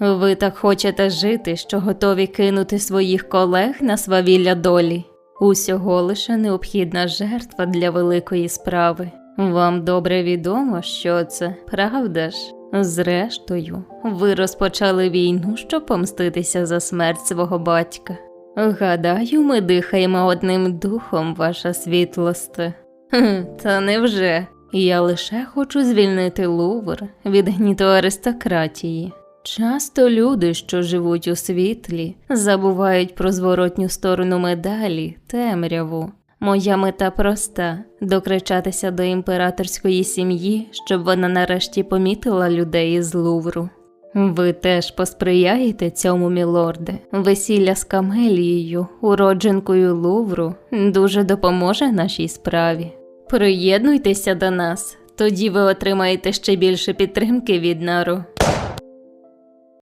Ви так хочете жити, що готові кинути своїх колег на свавілля долі. Усього лише необхідна жертва для великої справи. Вам добре відомо, що це, правда ж? Зрештою, ви розпочали війну, щоб помститися за смерть свого батька. Гадаю, ми дихаємо одним духом, ваша світлосте. Та невже? Я лише хочу звільнити Лувр від гніту аристократії. Часто люди, що живуть у світлі, забувають про зворотню сторону медалі, темряву. Моя мета проста докричатися до імператорської сім'ї, щоб вона нарешті помітила людей із Лувру. Ви теж посприяєте цьому, мілорде. Весілля з Камелією, уродженкою Лувру, дуже допоможе нашій справі. Приєднуйтеся до нас, тоді ви отримаєте ще більше підтримки від нару.